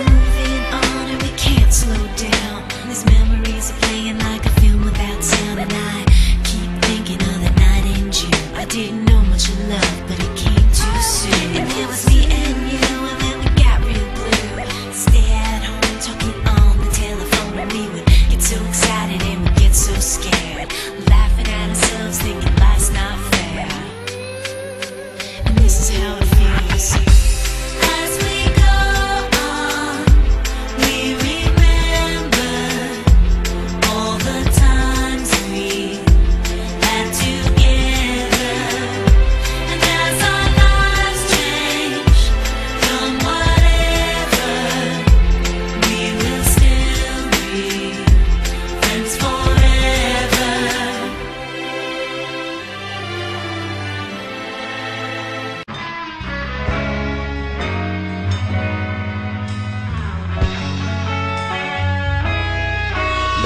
you.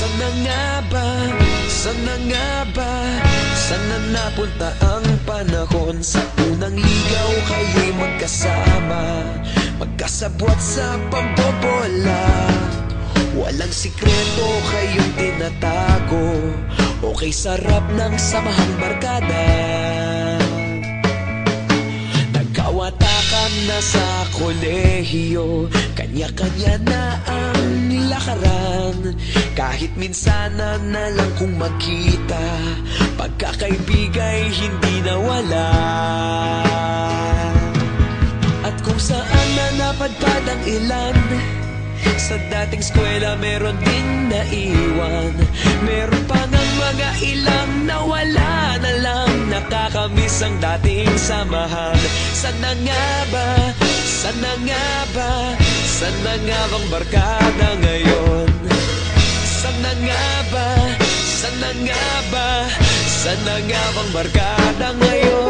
sana nga ba, sana nga ba Sana napunta ang panahon Sa unang ligaw kayo'y magkasama Magkasabwat sa pambobola. Walang sikreto kayong tinatago Okay sarap ng samahang barkada. Nagkawatakan na sa kolehiyo Kanya-kanya na ang lakaran Kahit minsan na lang kung magkita Pagkakaibigay hindi nawala. At kung saan na napadpad ang ilan Sa dating eskwela meron din naiwan. Meron pa ng mga ilang nawala na lang Nakakamiss ang dating samahan. Sana nga ba, sana nga ba Sana nga bang barkada ngayon? Sana nga ba, sana nga ba Sana nga bang barkada ngayon?